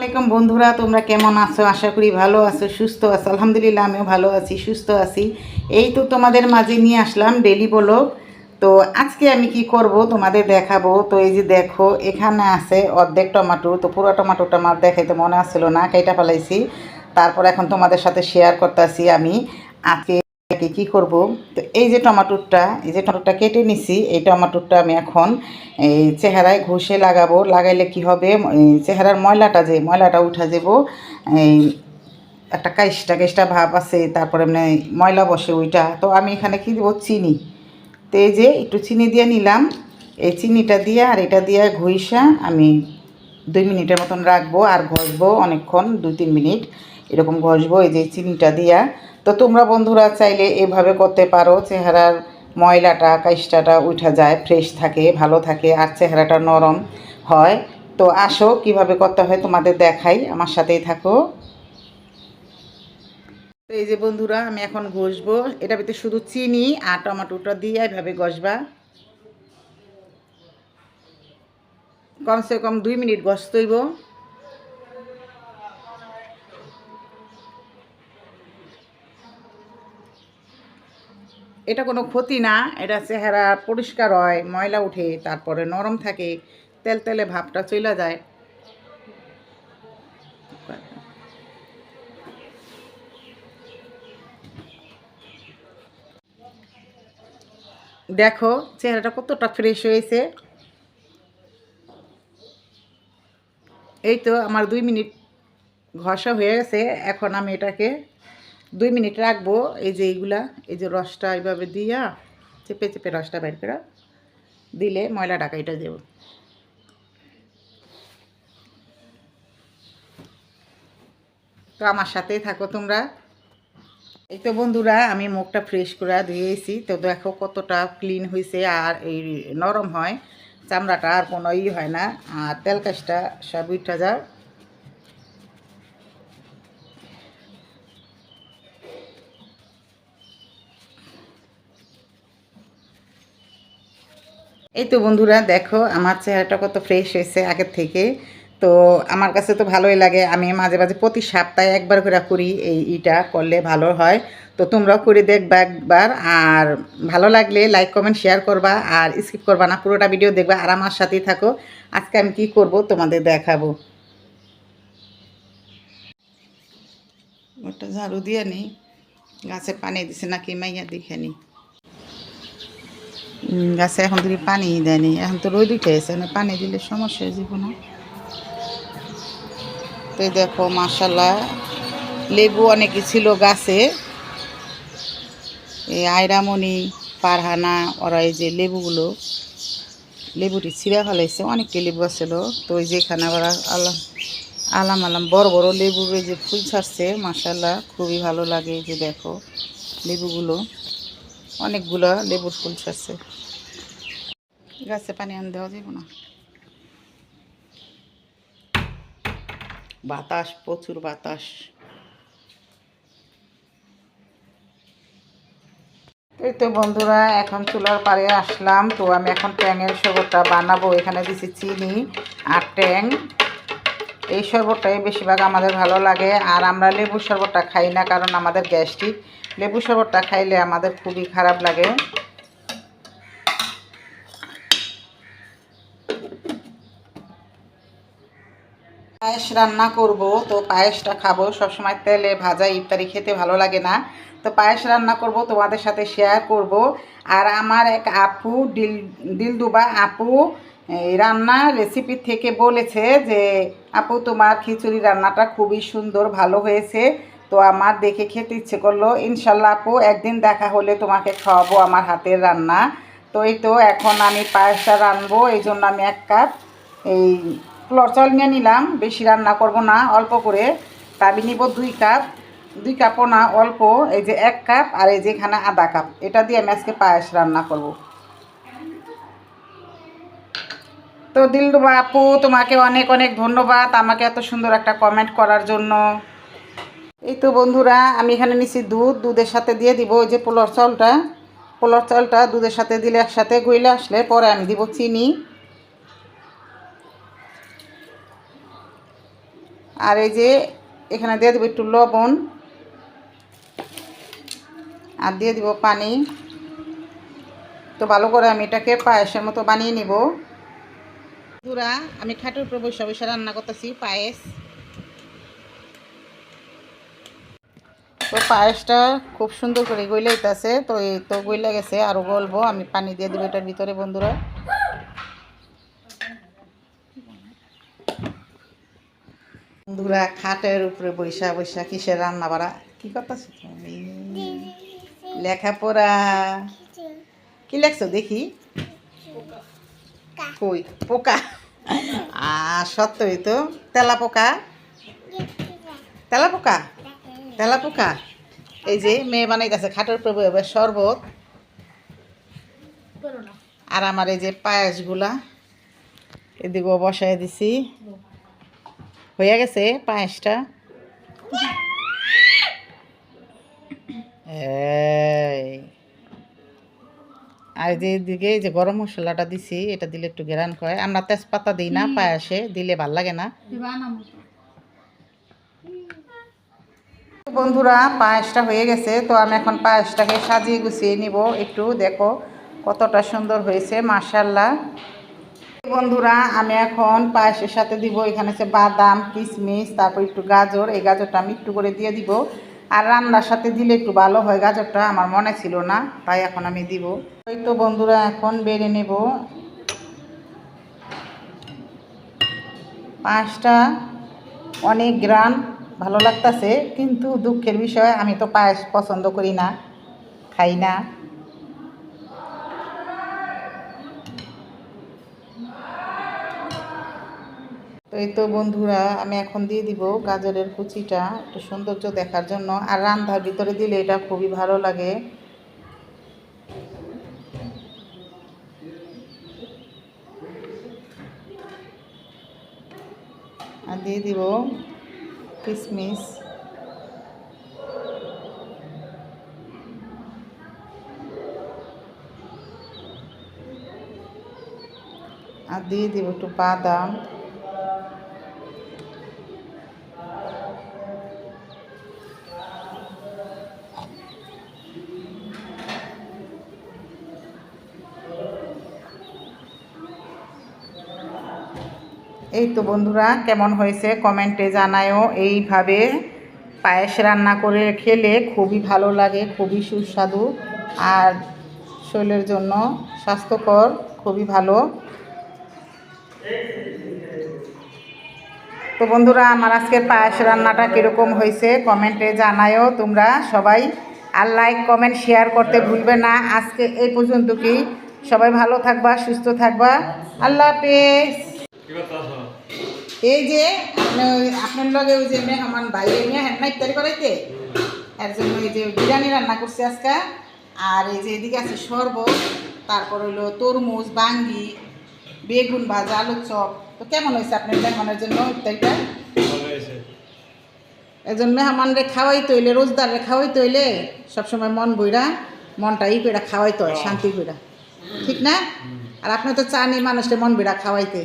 আসসালামাইকুম বন্ধুরা, তোমরা কেমন আছো? আশা করি ভালো আছো, সুস্থ আছো। আলহামদুলিল্লাহ, আমিও ভালো আছি, সুস্থ আছি। এই তো তোমাদের মাঝে নিয়ে আসলাম ডেলি ব্লগ তো আজকে আমি কি করব তোমাদের দেখাবো? তো এই যে দেখো, এখানে আছে অর্ধেক টমাটো। তো পুরো টমেটোটা আমার দেখাইতে মনে আসছিল না, কেটা ফেলাইছি। তারপর এখন তোমাদের সাথে শেয়ার করতেছি আমি। আজকে কি কি করব? তো এই যে টমাটোরটা, এই যে টমাটোটা কেটে নিছি, এই টমাটোরটা আমি এখন, এই চেহারায় ঘষে লাগাবো। লাগাইলে কি হবে? চেহারার ময়লাটা যে, ময়লাটা উঠা যাব, এই একটা কাইসটা কাইসটা ভাব আছে, তারপরে মানে ময়লা বসে ওইটা। তো আমি এখানে কি দেবো? চিনি। তো এই যে একটু চিনি দিয়ে নিলাম। এই চিনিটা দিয়ে আর এটা দিয়ে ঘষা আমি দুই মিনিটের মতন রাখব আর ঘষবো অনেকক্ষণ, দুই তিন মিনিট এরকম ঘষবো। এই যে চিনিটা দিয়া তো তোমরা বন্ধুরা চাইলে এভাবে করতে পারো, চেহারার ময়লাটা কাইষ্টাটা উঠা যায়, ফ্রেশ থাকে, ভালো থাকে, আর চেহারাটা নরম হয়। তো আসো, কীভাবে করতে হয় তোমাদের দেখাই, আমার সাথেই থাকো। তো এই যে বন্ধুরা, আমি এখন ঘষবো। এটা ভিতরে শুধু চিনি আর টমাটোটা দিয়ে এভাবে ঘষবা। কমসে কম দুই মিনিট ঘষতেইব। এটা কোনো ক্ষতি না, এটা চেহারা পরিষ্কার হয়, ময়লা উঠে, তারপরে নরম থাকে, তেল তেলে ভাবটা চলে যায়। দেখো, চেহারাটা কতটা ফ্রেশ হয়েছে। এই তো আমার দুই মিনিট ঘষা হয়ে গেছে, এখন আমি এটাকে দুই মিনিট রাখব, এই যে এইগুলা, এই যে রসটা এইভাবে দিয়া, চেপে চেপে রসটা বের করে দিলে ময়লা ডাকাইটা দেব। তো আমার সাথেই থাকো তোমরা। এই তো বন্ধুরা, আমি মুখটা ফ্রেশ করে ধুয়েছি তো দেখো কতটা ক্লিন হয়েছে আর এই নরম হয়। চামড়াটা আর কোনো ই হয় না। আর তেল কাজটা সব উঠা যায় এই তো বন্ধুরা দেখো আমার চেহারাটা কত ফ্রেশ হয়েছে আগের থেকে। তো আমার কাছে তো ভালোই লাগে আমি মাঝে মাঝে প্রতি সপ্তাহে একবার করে করি এই ইটা করলে ভালো হয়। তো তোমরাও করে দেখবা একবার আর ভালো লাগলে লাইক কমেন্ট শেয়ার করবা আর স্কিপ করবা না পুরোটা ভিডিও দেখবা আর আমার সাথেই থাকো। আজকে আমি কি করব তোমাদের দেখাবো। ওটা ঝাড়ু দিয়ে নি গাছে পানি দিছে নাকি মাইয়া দেখে নি। উম, গাছে এখন তুমি পানি দেয়নি। এখন তো রোদ উঠে গেছে, না পানি দিলে সমস্যা হয়ে যাবে না। তো দেখো মাসাল্লাহ লেবু অনেকই ছিল গাছে। এই আয়রামণি পারহানা ওরা এই যে লেবুগুলো, লেবুটি ছিঁড়া ফেলাইছে, অনেকটি লেবু আছিল তো। ওই যেখানে আবার আলাম আলাম আলাম বড় বড় এই যে ফুল ছাড়ছে মাসাল্লাহ খুবই ভালো লাগে যে দেখো লেবুগুলো। অনেকগুলো লেবুর ফুল ছাড়ছে। গাছে পানি আন দেওয়া যাবে না। বাতাস, প্রচুর বাতাস। এই তো বন্ধুরা, এখন চুলার পাড়ে আসলাম। তো আমি এখন ট্যাংয়ের শরবতটা বানাবো। এখানে দিছি চিনি আর ট্যাং। এই শরবতটাই বেশিরভাগ আমাদের ভালো লাগে। আর আমরা লেবু শরবতটা খাই না, কারণ আমাদের গ্যাস্ট্রিক। লেবু শরবতটা খাইলে আমাদের খুবই খারাপ লাগে। পায়েস রান্না করব, তো পায়েসটা খাব। সবসময় তেলে ভাজা ইফতারি খেতে ভালো লাগে না। তো পায়েস রান্না করব, তোমাদের সাথে শেয়ার করব। আর আমার এক আপু ডিল দিলদুবা আপু রান্না রেসিপি থেকে বলেছে যে, আপু, তোমার খিচুড়ি রান্নাটা খুবই সুন্দর, ভালো হয়েছে। তো আমার দেখে খেতে ইচ্ছে করল। ইনশাল্লাহ আপু, একদিন দেখা হলে তোমাকে খাওয়াবো আমার হাতের রান্না। তো এই তো এখন আমি পায়েসটা রানবো। এই জন্য আমি এক কাপ এই চাল নিয়ে নিলাম। বেশি রান্না করব না, অল্প করে। তা আমি নিব দুই কাপ। দুই কাপও না, অল্প। এই যে এক কাপ আর এই যে এখানে আধা কাপ। এটা দিয়ে আমি আজকে পায়েস রান্না করব। তো দিলরুবা আপু তোমাকে অনেক অনেক ধন্যবাদ আমাকে এত সুন্দর একটা কমেন্ট করার জন্য। এই তো বন্ধুরা, আমি এখানে নিচ্ছি দুধ, দুধের সাথে দিয়ে দিব ওই যে পোলার চালটা। পোলার চালটা দুধের সাথে দিলে একসাথে গইলে আসলে পরে আমি দিব চিনি। আর এই যে এখানে দিয়ে দেবো একটু লবণ। আর দিয়ে দিব পানি। তো ভালো করে আমি এটাকে পায়েসের মতো বানিয়ে নিব। বন্ধুরা আমি খাটের উপরে বসে বসে রান্না করতেছি পায়েস। তো পায়েসটা খুব সুন্দর করে গইলাইতেছে তো এই তো গইলা গেছে আরও গলবো আমি পানি দিয়ে দেবো এটার ভিতরে বন্ধুরা। বন্ধুরা খাটের উপরে বৈশা বৈশা কিসের রান্না বাড়া? কি করতেছো তুমি? লেখাপড়া। কি লেখছো দেখি? কই? পোকা? আর সত্যই তো। তেলা পোকা? তেলা পোকা? তেলা পোকা? এই যে মেয়ে বানাইতেছে খাটের প্রভু বয়ে শরবত। আর আমার এই যে পায়েসগুলা এদিকেও বসাই দিছি। হয়ে গেছে পায়েসটা? এই। আর যে এই যে গরম মশলাটা দিছি এটা দিলে একটু গেরান হয় আমরা তেজপাতা দিই না পায়েসে দিলে ভালো লাগে না। বন্ধুরা পায়েসটা হয়ে গেছে তো আমি এখন পায়েসটাকে সাজিয়ে গুছিয়ে নিব। একটু দেখো কতটা সুন্দর হয়েছে মার্শাল্লাহ বন্ধুরা আমি এখন পায়েসের সাথে দিব এখানে হচ্ছে বাদাম কিশমিশ তারপর একটু গাজর। এই গাজরটা আমি একটু করে দিয়ে দিব। আর রান্নার সাথে দিলে একটু ভালো হয়, গাজরটা আমার মনে ছিল না, তাই এখন আমি দিব। ওই তো বন্ধুরা, এখন বেড়ে নেব। পায়েসটা অনেক গ্রান, ভালো লাগতেছে, কিন্তু দুঃখের বিষয়, আমি তো পায়েস পছন্দ করি না, খাই না তো এই তো বন্ধুরা, আমি এখন দিয়ে দিব গাজরের কুচিটা, একটু সৌন্দর্য দেখার জন্য। আর রান্ধার ভিতরে দিলে এটা খুবই ভালো লাগে। আর দিয়ে দিব কিশমিশ আর দিয়ে দিব একটু বাদাম। এই তো বন্ধুরা, কেমন হয়েছে কমেন্টে জানায়ও। এইভাবে পায়েস রান্না করে খেলে খুবই ভালো লাগে, খুবই সুস্বাদু আর শরীরের জন্য স্বাস্থ্যকর, খুবই ভালো। তো বন্ধুরা, আমার আজকের পায়েস রান্নাটা কীরকম হয়েছে কমেন্টে জানায়ও তোমরা সবাই। আর লাইক কমেন্ট শেয়ার করতে ভুলবে না। আজকে এই পর্যন্ত কি? সবাই ভালো থাকবা, সুস্থ থাকবা। আল্লাহ হাফেজ। এই যে আপনার লগে ওই যে মেহমান বাইরে নিয়ে হ্যাঁ ইফতারি করাইতে? এর জন্য এই যে বিরিয়ানি রান্না করছে আজকে। আর এই যে এদিকে আছে শরবত তারপর হইল তরমুজ বাঙ্গি বেগুন ভাজা আলুর চপ। তো কেমন হয়েছে আপনার মেহমানের জন্য ইফতারিটা? একজন মেহমানরে খাওয়াই তৈলে রোজদারে খাওয়াই তৈলে সবসময় মন বইরা মনটা ই করে খাওয়াইতে হয় শান্তি করে ঠিক না? আর আপনি তো চানি মানুষের মন বইরা খাওয়াইতে।